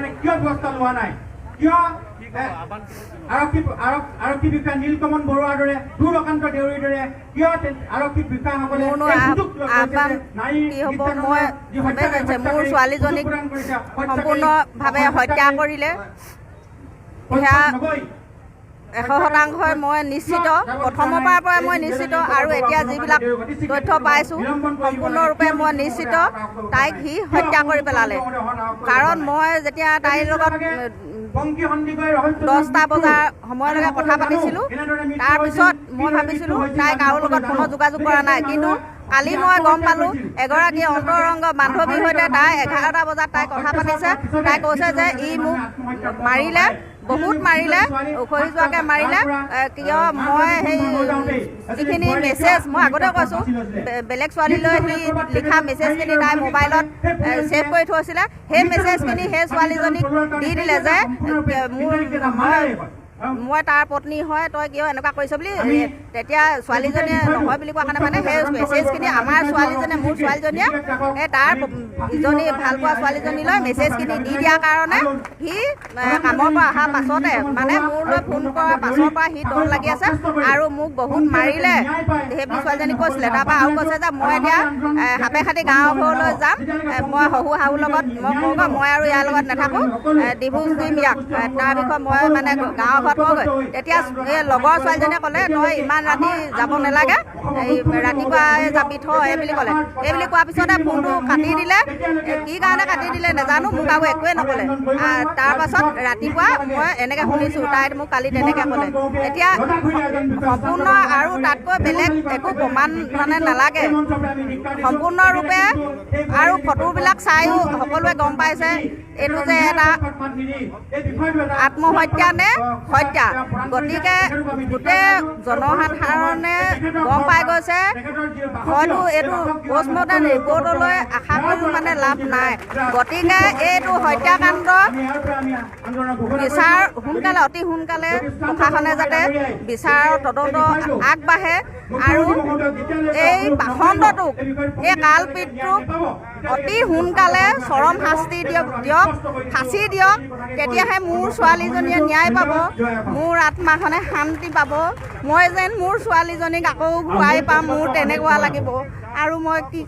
কাৰণে কিয় ব্যৱস্থা লোৱা নাই? কিয় আৰক্ষী আৰক- আৰক্ষী বিষয়া নীলকমল বৰুৱাৰ দৰে দূৰকান্ত দেউৰীৰ দৰে কিয় আৰক্ষী বিষয়াসকলে মোৰ ছোৱালীজনীক সম্পূৰ্ণভাৱে হত্যা কৰিলে। সেয়া। এশ শতাংশই মই নিশ্চিত। প্ৰথমৰ পৰাৰ পৰাই মই নিশ্চিত আৰু এতিয়া যিবিলাক তথ্য পাইছোঁ সম্পূৰ্ণৰূপে মই নিশ্চিত তাইক সি হত্যা কৰি পেলালে। কাৰণ মই যেতিয়া তাইৰ লগত দহটা বজাৰ সময়লৈকে কথা পাতিছিলোঁ। তাৰপিছত মই ভাবিছিলোঁ তাই কাৰো লগত কোনো যোগাযোগ কৰা নাই। কিন্তু কালি মই গম পালোঁ এগৰাকী অন্তৰংগ বান্ধৱীৰ সৈতে তাই এঘাৰটা বজাত তাই কথা পাতিছে। তাই কৈছে যে ই মোক মাৰিলে। বহুত মাৰিলে উখৰি যোৱাকৈ মাৰিলে কিয় মই সেই যিখিনি মেছেজ মই আগতে কৈছোঁ বেলেগ ছোৱালীলৈ সি লিখা মেছেজখিনি তাই মোবাইলত ছেভ কৰি থৈছিলে সেই মেছেজখিনি সেই ছোৱালীজনীক দি দিলে যে মোৰ মই তাৰ পত্নী হয় তই কিয় এনেকুৱা কৰিছ বুলি তেতিয়া ছোৱালীজনীয়ে নহয় বুলি কোৱা কাৰণে মানে সেই মেছেজখিনি আমাৰ ছোৱালীজনীয়ে মোৰ ছোৱালীজনীয়ে তাৰ ইজনী ভাল পোৱা ছোৱালীজনীলৈ মেছেজখিনি দি দিয়াৰ কাৰণে সি কামৰ পৰা অহাৰ পাছতে মানে মোৰলৈ ফোন কৰাৰ পাছৰ পৰা সি দম লাগি আছে আৰু মোক বহুত মাৰিলে। সেই ছোৱালীজনী কৈছিলে। তাৰপৰা আৰু কৈছে যে মই এতিয়া সাপে খাটি গাঁৱৰ ঘৰলৈ যাম। মই শহু শাহুৰ লগত মই কওঁগৈ মই আৰু ইয়াৰ লগত নাথাকোঁ। ডিভোৰ্চ দিম ইয়াক। তাৰ বিষয়ে মই মানে গাঁৱৰ ঘৰত কওঁগৈ। তেতিয়া এই লগৰ ছোৱালীজনীয়ে ক'লে তই ইমান ৰাতি যাব নালাগে? এই ৰাতিপুৱাই যাবি থ এই বুলি ক'লে। এই বুলি কোৱাৰ পিছতে ফোনটো কাটি দিলে। কি কাৰণে কাটি দিলে নাজানো মোক আৰু একোৱে নক'লে। আহ, তাৰ পাছত ৰাতিপুৱা মই এনেকৈ শুনিছোঁ তাই মোক কালি তেনেকৈ ক'লে। এতিয়া সম্পূৰ্ণ আৰু তাতকৈ বেলেগ একো প্ৰমাণ মানে নালাগে। সম্পূৰ্ণৰূপে আৰু ফটোবিলাক চায়ো সকলোৱে গম পাইছে। এইটো যে এটা আত্মহত্যা নে হত্যা? গতিকে গোটেই জনসাধাৰণে গম পাই গৈছে, হয়তো এইটো পষ্টমৰ্টেম ৰিপৰ্টলৈ আশা কৰি মানে লাভ নাই। গতিকে এইটো হত্যাকাণ্ড বিচাৰ সোনকালে অতি সোনকালে প্ৰশাসনে যাতে বিচাৰৰ তদন্ত আগবাঢ়ে আৰু এই বাসন্তটোক এই কালপিতটোক অতি সোনকালে চৰম শাস্তি দিয়ক দিয়ক ফাঁচি দিয়ক। তেতিয়াহে মোৰ ছোৱালীজনীয়ে ন্যায় পাব মোৰ আত্মাখনে শান্তি পাব। মই যেন মোৰ ছোৱালীজনীক আকৌ ঘূৰাই পাম মোৰ তেনেকুৱা লাগিব। আৰু মই কি